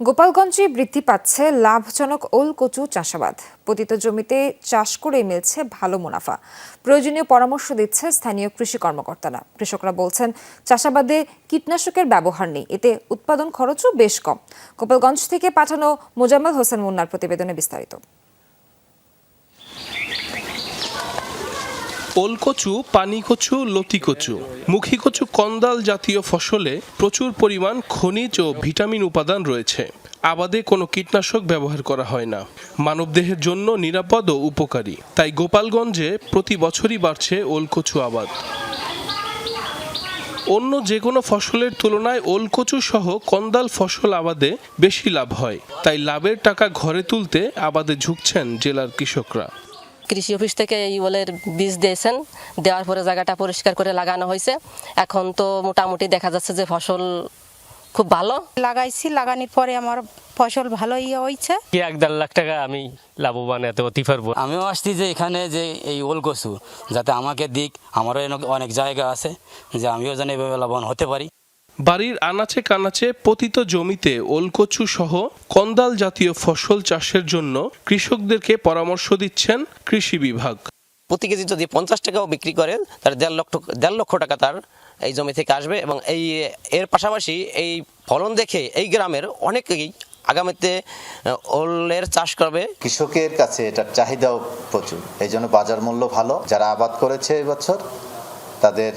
গোপালগঞ্জে বৃদ্ধি পাচ্ছে লাভজনক ওল কচু চাষাবাদ। পতিত জমিতে চাষ করে মিলছে ভালো মুনাফা। প্রয়োজনীয় পরামর্শ দিচ্ছে স্থানীয় কৃষি কর্মকর্তারা। কৃষকরা বলছেন, চাষাবাদে কীটনাশকের ব্যবহার নেই, এতে উৎপাদন খরচও বেশ কম। গোপালগঞ্জ থেকে পাঠানো মোজাম্মেল হোসেন মুন্নার প্রতিবেদনে বিস্তারিত। ওলকচু, পানিকচু, লতিকচু। মুখিকচু কন্দাল জাতীয় ফসলে প্রচুর পরিমাণ খনিজ ও ভিটামিন উপাদান রয়েছে। আবাদে কোনো কীটনাশক ব্যবহার করা হয় না। মানবদেহের জন্য নিরাপদ ও উপকারী। তাই গোপালগঞ্জে প্রতি বছরই বাড়ছে ওলকচু আবাদ। অন্য যে কোনো ফসলের তুলনায় ওলকচু সহ কন্দাল ফসল আবাদে বেশি লাভ হয়। তাই লাভের টাকা ঘরে তুলতে আবাদে ঝুঁকছেন জেলার কৃষকরা। কৃষি অফিস থেকে এই ওলের বীজ দিয়েছেন। দেওয়ার পরে জায়গাটা পরিষ্কার করে লাগানো হয়েছে। এখন তো মোটামুটি দেখা যাচ্ছে যে ফসল খুব ভালো। লাগাইছি লাগানোর পরে আমার ফসল ভালোই হয়েছে। কি এক দেড় লাখ টাকা আমি লাভবান এত অতি পারব। আমিও আসছি যে এখানে যে এই ওল কচু যাতে আমাকে দিক আমারও এনে অনেক জায়গা আছে যে আমিও যেন এভাবে লাভবান হতে পারি। বাড়ির আনাচে কানাচে পতিত জমিতে ওলকচু সহ কন্দাল জাতীয় ফসল চাষের জন্য কৃষকদেরকে পরামর্শ দিচ্ছেন কৃষি বিভাগ। প্রতি কেজি যদি পঞ্চাশ টাকাও বিক্রি করে তার দেড় লক্ষ দেড় লক্ষ টাকা তার এই জমি থেকে আসবে এবং এই এর পাশাপাশি এই ফলন দেখে এই গ্রামের অনেকেই আগামীতে ওলের চাষ করবে। কৃষকের কাছে এটার চাহিদাও প্রচুর। এই জন্য বাজার মূল্য ভালো। যারা আবাদ করেছে এবছর তাদের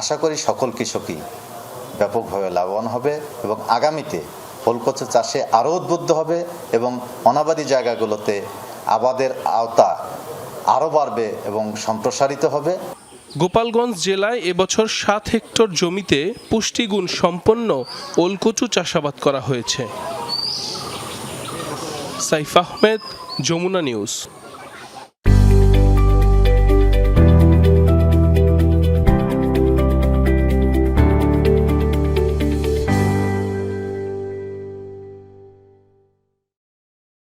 আশা করি সকল কৃষকই ব্যাপকভাবে লাভবান হবে এবং আগামীতে ফুলকচু চাষে আরও উদ্বুদ্ধ হবে এবং অনাবাদী জায়গাগুলোতে আবাদের আওতা আরও বাড়বে এবং সম্প্রসারিত হবে। গোপালগঞ্জ জেলায় এবছর সাত হেক্টর জমিতে পুষ্টিগুণ সম্পন্ন ওলকচু চাষাবাদ করা হয়েছে। সাইফ আহমেদ, যমুনা নিউজ।